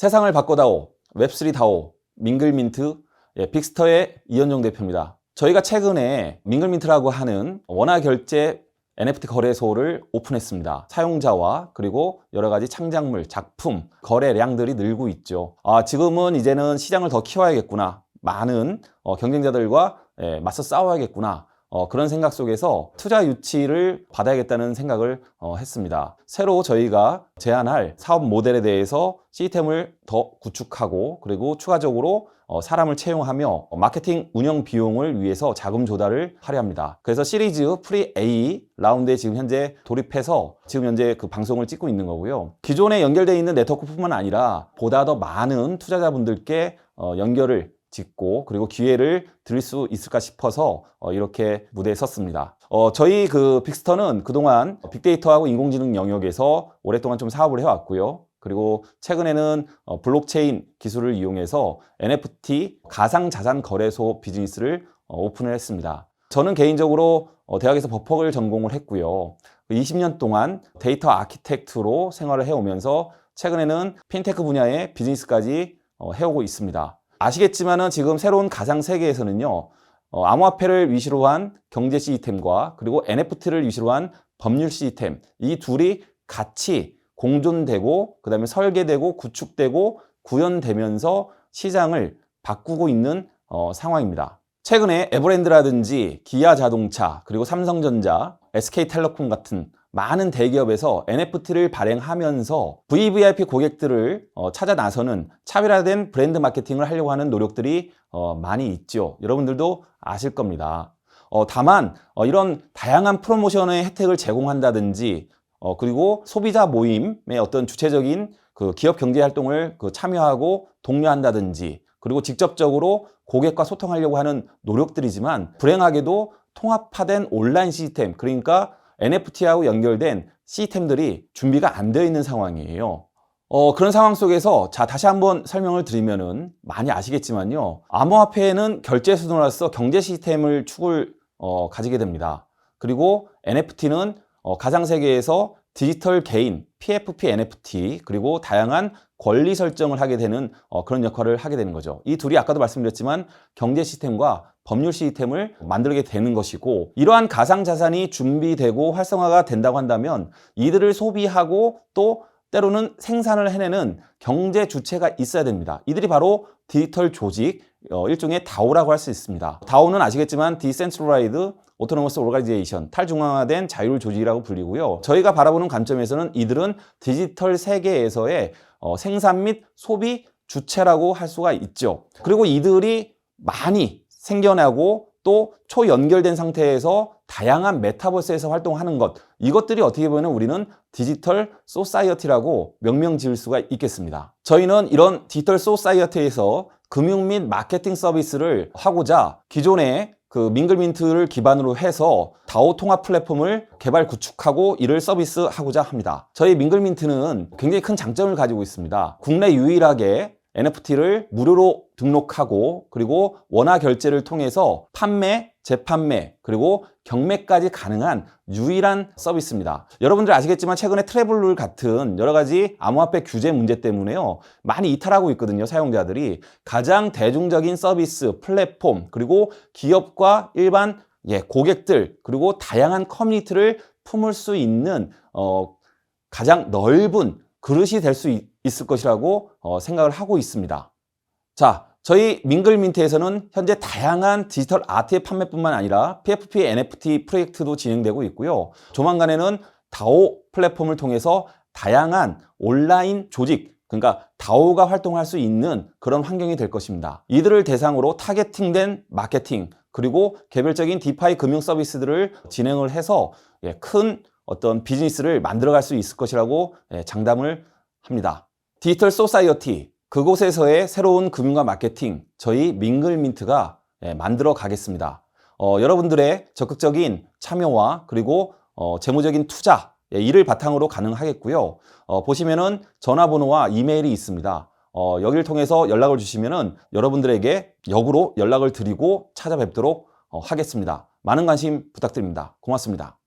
세상을 바꿔다오, 웹3 다오, 밍글민트, 예, 빅스터의 이현종 대표입니다. 저희가 최근에 밍글민트라고 하는 원화 결제 NFT 거래소를 오픈했습니다. 사용자와 그리고 여러 가지 창작물, 작품, 거래량들이 늘고 있죠. 아, 지금은 이제는 시장을 더 키워야겠구나. 많은 어, 경쟁자들과 예, 맞서 싸워야겠구나. 어, 그런 생각 속에서 투자 유치를 받아야겠다는 생각을 어, 했습니다. 새로 저희가 제안할 사업 모델에 대해서 시스템을 더 구축하고 그리고 추가적으로 어, 사람을 채용하며 어, 마케팅 운영 비용을 위해서 자금 조달을 하려 합니다. 그래서 시리즈 프리 A 라운드에 지금 현재 돌입해서 지금 현재 그 방송을 찍고 있는 거고요. 기존에 연결되어 있는 네트워크뿐만 아니라 보다 더 많은 투자자분들께 어, 연결을 짓고 그리고 기회를 드릴 수 있을까 싶어서 어, 이렇게 무대에 섰습니다. 어, 저희 그 빅스터는 그동안 빅데이터하고 인공지능 영역에서 오랫동안 좀 사업을 해왔고요. 그리고 최근에는 어, 블록체인 기술을 이용해서 NFT 가상 자산 거래소 비즈니스를 어, 오픈을 했습니다. 저는 개인적으로 어, 대학에서 법학을 전공을 했고요. 20년 동안 데이터 아키텍트로 생활을 해오면서 최근에는 핀테크 분야의 비즈니스까지 어, 해오고 있습니다. 아시겠지만은 지금 새로운 가상 세계에서는요, 어, 암호화폐를 위시로 한 경제 시스템과 그리고 NFT를 위시로 한 법률 시스템, 이 둘이 같이 공존되고, 그 다음에 설계되고, 구축되고, 구현되면서 시장을 바꾸고 있는 어, 상황입니다. 최근에 에버랜드라든지 기아 자동차, 그리고 삼성전자, SK텔레콤 같은 많은 대기업에서 NFT를 발행하면서 VVIP 고객들을 어, 찾아 나서는 차별화된 브랜드 마케팅을 하려고 하는 노력들이 어, 많이 있죠. 여러분들도 아실 겁니다. 어, 다만 어, 이런 다양한 프로모션의 혜택을 제공한다든지 어, 그리고 소비자 모임의 어떤 주체적인 그 기업 경제 활동을 그 참여하고 독려한다든지 그리고 직접적으로 고객과 소통하려고 하는 노력들이지만 불행하게도 통합화된 온라인 시스템 그러니까 NFT하고 연결된 시스템들이 준비가 안 되어 있는 상황이에요. 어, 그런 상황 속에서 자 다시 한번 설명을 드리면은 많이 아시겠지만요. 암호화폐는 결제 수단으로서 경제 시스템을 축을 어, 가지게 됩니다. 그리고 NFT는 어, 가상 세계에서 디지털 개인, PFP NFT 그리고 다양한 권리 설정을 하게 되는 어, 그런 역할을 하게 되는 거죠. 이 둘이 아까도 말씀드렸지만 경제 시스템과 법률 시스템을 만들게 되는 것이고 이러한 가상 자산이 준비되고 활성화가 된다고 한다면 이들을 소비하고 또 때로는 생산을 해내는 경제 주체가 있어야 됩니다. 이들이 바로 디지털 조직, 어, 일종의 다오라고 할 수 있습니다. 다오는 아시겠지만 디센트럴라이드 오토노머스 오르가니제이션, 탈중앙화된 자율 조직이라고 불리고요. 저희가 바라보는 관점에서는 이들은 디지털 세계에서의 어, 생산 및 소비 주체라고 할 수가 있죠. 그리고 이들이 많이 생겨나고 또 초연결된 상태에서 다양한 메타버스에서 활동하는 것 이것들이 어떻게 보면 우리는 디지털 소사이어티라고 명명 지을 수가 있겠습니다. 저희는 이런 디지털 소사이어티에서 금융 및 마케팅 서비스를 하고자 기존의 그 밍글민트를 기반으로 해서 다오 통합 플랫폼을 개발 구축하고 이를 서비스하고자 합니다. 저희 밍글민트는 굉장히 큰 장점을 가지고 있습니다. 국내 유일하게 NFT를 무료로 등록하고 그리고 원화 결제를 통해서 판매, 재판매 그리고 경매까지 가능한 유일한 서비스입니다. 여러분들 아시겠지만 최근에 트래블 룰 같은 여러 가지 암호화폐 규제 문제 때문에요. 많이 이탈하고 있거든요. 사용자들이 가장 대중적인 서비스, 플랫폼 그리고 기업과 일반 예, 고객들 그리고 다양한 커뮤니티를 품을 수 있는 어, 가장 넓은 그릇이 될 수 있을 것이라고 어, 생각을 하고 있습니다. 자, 저희 밍글민트에서는 현재 다양한 디지털 아트의 판매뿐만 아니라 PFP NFT 프로젝트도 진행되고 있고요. 조만간에는 다오 플랫폼을 통해서 다양한 온라인 조직, 그러니까 다오가 활동할 수 있는 그런 환경이 될 것입니다. 이들을 대상으로 타겟팅된 마케팅, 그리고 개별적인 디파이 금융 서비스들을 진행을 해서 예, 큰 어떤 비즈니스를 만들어갈 수 있을 것이라고 예, 장담을 합니다. 디지털 소사이어티 그곳에서의 새로운 금융과 마케팅 저희 밍글민트가 예, 만들어 가겠습니다. 어, 여러분들의 적극적인 참여와 그리고 어, 재무적인 투자 예, 이를 바탕으로 가능하겠고요. 어, 보시면은 전화번호와 이메일이 있습니다. 어, 여기를 통해서 연락을 주시면은 여러분들에게 역으로 연락을 드리고 찾아뵙도록 어, 하겠습니다. 많은 관심 부탁드립니다. 고맙습니다.